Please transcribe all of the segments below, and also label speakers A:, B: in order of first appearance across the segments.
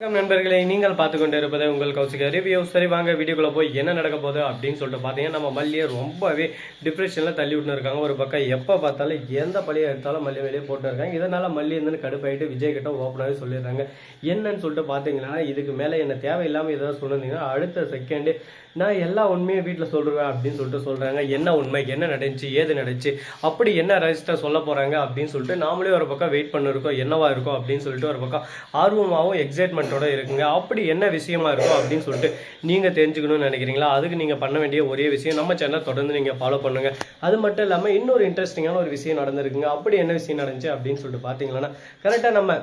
A: வணக்கம் நண்பர்களே நீங்கள் பார்த்து கொண்டு இருப்பது உங்கள் கௌசிக ரிவ்யூ. சரி வாங்க வீடியோக்குள்ளே போய் என்ன நடக்க போகுது அப்படின்னு சொல்லிட்டு பார்த்தீங்கன்னா நம்ம மல்லியை ரொம்பவே டிப்ரெஷனில் தள்ளி விட்டுன்னு இருக்காங்க. ஒரு பக்கம் எப்போ பார்த்தாலும் எந்த பழியை எடுத்தாலும் மல்லி வெளியே போட்டு இருக்காங்க. இதனால மல்லி இருந்து கடுப்பாயிட்டு விஜய் கிட்ட ஓப்பனாகவே சொல்லிடுறாங்க. என்னன்னு சொல்லிட்டு பார்த்தீங்கன்னா இதுக்கு மேலே என்ன தேவையில்லாமல் எதாவது சொன்னீங்கன்னா அடுத்த செகண்டு நான் எல்லா உண்மையும் வீட்டில் சொல்லுவேன் அப்படின்னு சொல்லிட்டு சொல்கிறாங்க என்ன உண்மை? என்ன நடந்துச்சு? ஏது நடந்துச்சு? அப்படி என்ன ரெஜிஸ்டர் சொல்ல போகிறாங்க அப்படின்னு சொல்லிட்டு நாமளே ஒரு பக்கம் வெயிட் பண்ணிருக்கோம். என்னவா இருக்கும் அப்படின்னு சொல்லிட்டு ஒரு பக்கம் ஆர்வமாகவும் எக்ஸைட்மெண்ட்டோட இருக்குங்க. அப்படி என்ன விஷயமா இருக்கும் அப்படின்னு சொல்லிட்டு நீங்கள் தெரிஞ்சுக்கணும்னு நினைக்கிறீங்களா? அதுக்கு நீங்கள் பண்ண வேண்டிய ஒரே விஷயம் நம்ம சேனல் தொடர்ந்து நீங்கள் ஃபாலோ பண்ணுங்கள் அது மட்டும் இல்லாமல் இன்னொரு இன்ட்ரெஸ்டிங்கான ஒரு விஷயம் நடந்திருக்குங்க. அப்படி என்ன விஷயம் நடந்துச்சு அப்படின்னு சொல்லிட்டு பார்த்தீங்கன்னா கரெக்டாக நம்ம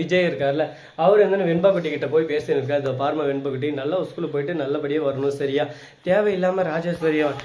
A: விஜய் இருக்கார்ல அவர் வந்து வெண்பாக்குட்டி கிட்ட போய் பேசியிருக்காரு இந்த பார்மா வெண்பாக்குட்டி நல்ல ஸ்கூலுக்கு போயிட்டு நல்லபடியாக வரணும் சரியா? தேவையில்லாமல் ராஜேஸ்வரியும்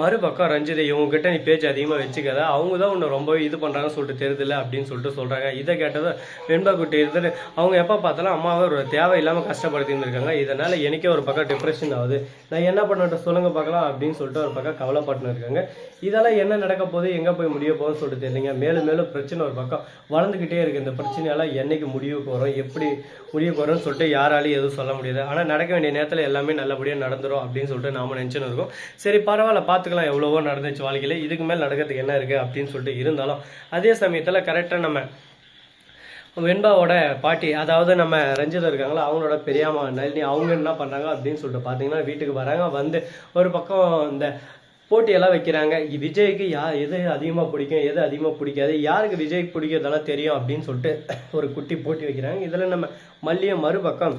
A: மறுபக்கம் ரஞ்சிதை இவங்ககிட்ட நீ பேச்சு அதிகமாக வச்சுக்காத. அவங்க தான் உன்னை ரொம்ப இது பண்ணுறாங்கன்னு சொல்லிட்டு தெரியல அப்படின்னு சொல்லிட்டு சொல்கிறாங்க இதை கேட்டதும் வெண்பாக்குட்டி இருந்துட்டு அவங்க எப்போ பார்த்தாலும் அம்மாவை ஒரு தேவையில்லாமல் கஷ்டப்படுத்தின்னு இருக்காங்க. இதனால் எனக்கே ஒரு பக்கம் டிப்ரெஷன் ஆகுது. நான் என்ன பண்ணட்டும் சொல்லுங்க பார்க்கலாம் அப்படின்னு சொல்லிட்டு ஒரு பக்கம் கவலைப்பட்டுன்னு இருக்காங்க. இதெல்லாம் என்ன நடக்க போகுது எங்கே போய் முடிய போகுதுன்னு சொல்லிட்டு தெரியலங்க. மேலும் மேலும் பிரச்சனை ஒரு பக்கம் வளர்ந்துக்கிட்டே இருக்குது இந்த பிரச்சனையெல்லாம் என்ன என்றைக்கு முடிவுக்கு வரும் எப்படி முடிவுக்கு வரும்னு சொல்லிட்டு யாராலையும் எதுவும் சொல்ல முடியாது ஆனால் நடக்க வேண்டிய நேரத்தில் எல்லாமே நல்லபடியாக நடந்துரும் அப்படின்னு சொல்லிட்டு நாம நினச்சின்னு இருக்கோம். சரி பரவாயில்ல பார்த்துக்கலாம் எவ்வளவோ நடந்துச்சு வாழ்க்கையில். இதுக்கு மேலே நடக்கிறதுக்கு என்ன இருக்குது அப்படின்னு சொல்லிட்டு இருந்தாலும் அதே சமயத்தில் கரெக்டாக நம்ம வெண்பாவோட பாட்டி அதாவது நம்ம ரஞ்சிதா இருக்காங்களா அவங்களோட பெரியாமா நளினி அவங்க என்ன பண்ணுறாங்க அப்படின்னு சொல்லிட்டு பார்த்தீங்கன்னா வீட்டுக்கு வராங்க. வந்து ஒரு பக்கம் இந்த போட்டியெல்லாம் வைக்கிறாங்க. விஜய்க்கு யா எது அதிகமாக பிடிக்கும் எது அதிகமாக பிடிக்காது யாருக்கு விஜய்க்கு பிடிக்கிறதெல்லாம் தெரியும் அப்படின்னு சொல்லிட்டு ஒரு குட்டி போட்டி வைக்கிறாங்க. இதில் நம்ம மல்லிய மறுபக்கம்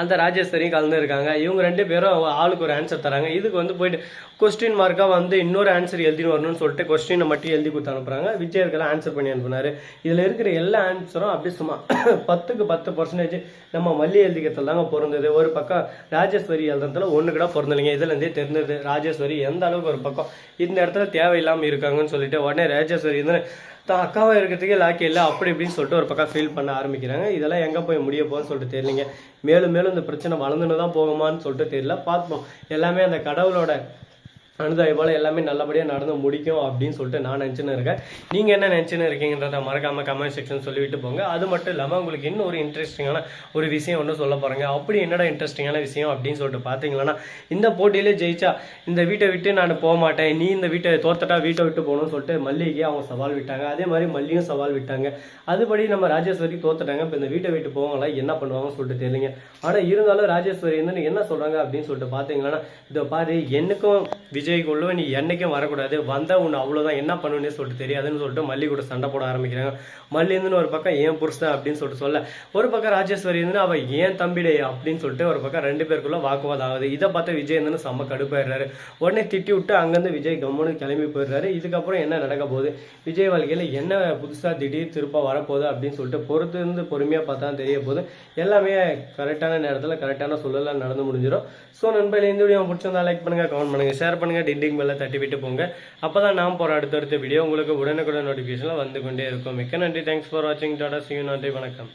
A: அந்த ராஜேஸ்வரியும் கலந்து இருக்காங்க. இவங்க ரெண்டு பேரும் ஆளுக்கு ஒரு ஆன்சர் தராங்க. இதுக்கு வந்து போயிட்டு கொஸ்டின் மார்க்காக வந்து இன்னொரு ஆன்சர் எழுதின்னு வரணும்னு சொல்லிட்டு கொஸ்டினை மட்டும் எழுதி கொடுத்து அனுப்புறாங்க. விஜய் இருக்கலாம் ஆன்சர் பண்ணி அனுப்புனாரு. இதில் இருக்கிற எல்லா ஆன்சரும் அப்படி சும்மா பத்துக்கு பத்து பர்சன்டேஜ் நம்ம மல்லி எழுதிக்கிறதுல தாங்க பிறந்தது ஒரு பக்கம் ராஜேஸ்வரி எழுதுறதுல ஒன்று கூட பிறந்தலைங்க இதுலேருந்தே தெரிஞ்சது. ராஜேஸ்வரி எந்த அளவுக்கு ஒரு பக்கம் இந்த இடத்துல தேவையில்லாமல் இருக்காங்கன்னு சொல்லிட்டு உடனே ராஜேஸ்வரி வந்து தான் அக்காவா இருக்கிறதுக்கே லாக்கி இல்லை. அப்படி இப்படின்னு சொல்லிட்டு ஒரு பக்கம் ஃபீல் பண்ண ஆரம்பிக்கிறாங்க. இதெல்லாம் எங்கே போய் முடிய போகுதுன்னு சொல்லிட்டு தெரியலைங்க. மேலும் மேலும் இந்த பிரச்சனை வளர்ந்துன்னு தான் போகுமான்னு சொல்லிட்டு தெரியல. பார்ப்போம். எல்லாமே அந்த கடவுளோட அனுதாய் போல எல்லாமே நல்லபடியாக நடந்து முடிக்கும் அப்படின்னு சொல்லிட்டு நான் நினச்சின்னு இருக்கேன். நீங்கள் என்ன நினச்சின்னு இருக்கீங்கன்றத மறக்காமல் கமெண்ட் செக்ஷன் சொல்லிவிட்டு போங்க. அது மட்டும் இல்லாமல் உங்களுக்கு இன்னும் ஒரு இன்ட்ரெஸ்டிங்கான ஒரு விஷயம் ஒன்று சொல்ல போகிறாங்க அப்படி என்னடா இன்ட்ரெஸ்டிங்கான விஷயம் அப்படின்னு சொல்லிட்டு பார்த்தீங்கன்னா இந்த போட்டியிலே ஜெயிச்சா இந்த வீட்டை விட்டு நான் போக மாட்டேன் நீ இந்த வீட்டை தோத்தட்டா வீட்டை விட்டு போகணும்னு சொல்லிட்டு மல்லிகைக்கு அவங்க சவால் விட்டாங்க. அதே மாதிரி மல்லியும் சவால் விட்டாங்க. அதுபடி நம்ம ராஜேஸ்வரி தோத்துட்டாங்க. இப்போ இந்த வீட்டை விட்டு போவாங்களா என்ன பண்ணுவாங்கன்னு சொல்லிட்டு தெரியலங்க. ஆனால் இருந்தாலும் ராஜேஸ்வரி வந்து என்ன சொல்கிறாங்க அப்படின்னு சொல்லிட்டு பார்த்தீங்கன்னா இதை பாரு என்னைக்கும் விஜய்க்குள்ள நீ என்னைக்கும் வரக்கூடாது. வந்த உன்னை அவ்வளோதான் என்ன பண்ணுன்னு சொல்லிட்டு தெரியாதுன்னு சொல்லிட்டு மல்லி கூட சண்டை போட ஆரம்பிக்கிறாங்க. மல்லி ஒரு பக்கம் ஏன் புருஷன் அப்படின்னு சொல்லிட்டு சொல்ல. ஒரு பக்கம் ராஜேஸ்வரி இருந்து அவ ஏன் தம்பிடே அப்படின்னு சொல்லிட்டு ஒரு பக்கம் ரெண்டு பேருக்குள்ள வாக்குவாதம் ஆகுது. இதை பார்த்து விஜய் இருந்து செம்ம கடுப்பாயிடுறாரு. உடனே திட்டி விட்டு அங்கேருந்து விஜய் கம்முன்னு கிளம்பி போயிடுறாரு. இதுக்கப்புறம் என்ன நடக்க போகுது? விஜய் வாழ்க்கையில் என்ன புதுசாக திடீர் திருப்ப வரப்போகுது அப்படின்னு சொல்லிட்டு பொறுத்து இருந்து பொறுமையாக பார்த்தா தெரிய போகுது. எல்லாமே கரெக்டான நேரத்தில் கரெக்டான சூழலில் நடந்து முடிஞ்சிடும். ஸோ நண்பர்களே இந்த வீடியோ பிடிச்சிருந்தா லைக் பண்ணுங்க கமெண்ட் பண்ணுங்க ஷேர் பண்ணுங்க டிண்டிங் மேலே தட்டி விட்டு போங்க. அப்போ தான் நான் போகிற அடுத்தடுத்த வீடியோ உங்களுக்கு உடனுக்குடன் நோட்டிஃபிகேஷனில் வந்து கொண்டே இருக்கும். மிக்க நன்றி. தேங்க்ஸ் ஃபார் வாட்சிங் டாடா சியூ நன்றி. வணக்கம்.